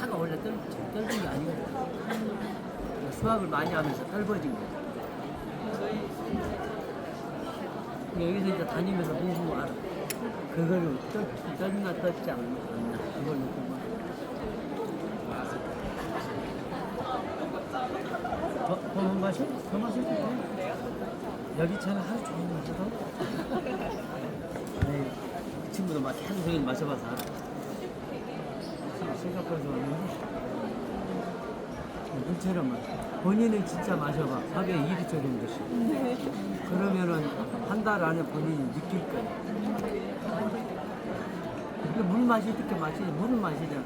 차가 원래 떨, 떨는 게 아니거든. 수학을 많이 하면서 떨어진 거야. 여기서 이제 다니면서 보고 알아. 그거를 떨, 떨나 떨지 않나. 그걸 보고. 더, 더 마셔? 더 마셔도 돼. 여기 차는 하루 종일 마셔도. 네, 이 친구도 막 하루 종일 마셔봐서 알아. 싱가포르에서 왔는데 물처럼 본인은 진짜 마셔봐 하루에 2리터 정도씩 그러면은 한 달 안에 본인이 느낄 거야 근데 물 마실 때 마시지 물은 마시잖아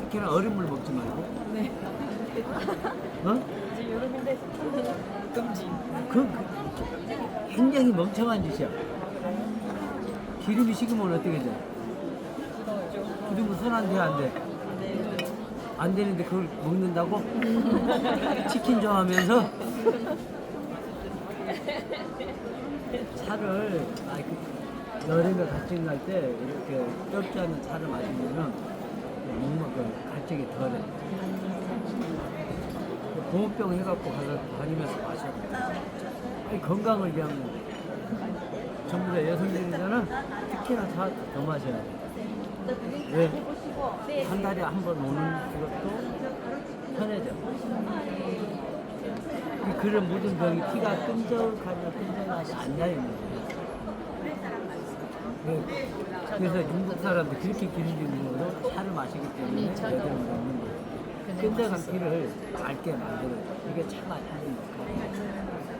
특히나 얼음물 먹지 말고 네. 어? 지금 여름인데 금지. 그, 그 굉장히 멍청한 짓이야 기름이 식으면 어떻게 돼? 더워죠. 기름은 손안 돼, 안 돼? 네. 안 되는데 그걸 먹는다고? 치킨 좋아하면서? 차를 아이, 그 여름에 갈증 날 때 이렇게 좁지 않은 차를 마시면은 목만 그 갈증이 덜해. 보온병 해갖고 가서 다니면서 마셔. 아니, 건강을 위한 거. 전부 다 여성들이잖아. 특히나 차더 마셔야 돼. 왜? 한 달에 한 번 오는 그것도 편해져. 그- 그런 모든 병이 피가 끈적하냐 끈적하지 않냐 거예요. 네. 그래서 중국 사람들 그렇게 기르는 거로 차를 마시기 때문에 여드름 먹는 거예요. 끈적한 피를 맑게 만들어요. 이게 차가 하는 역할이에요.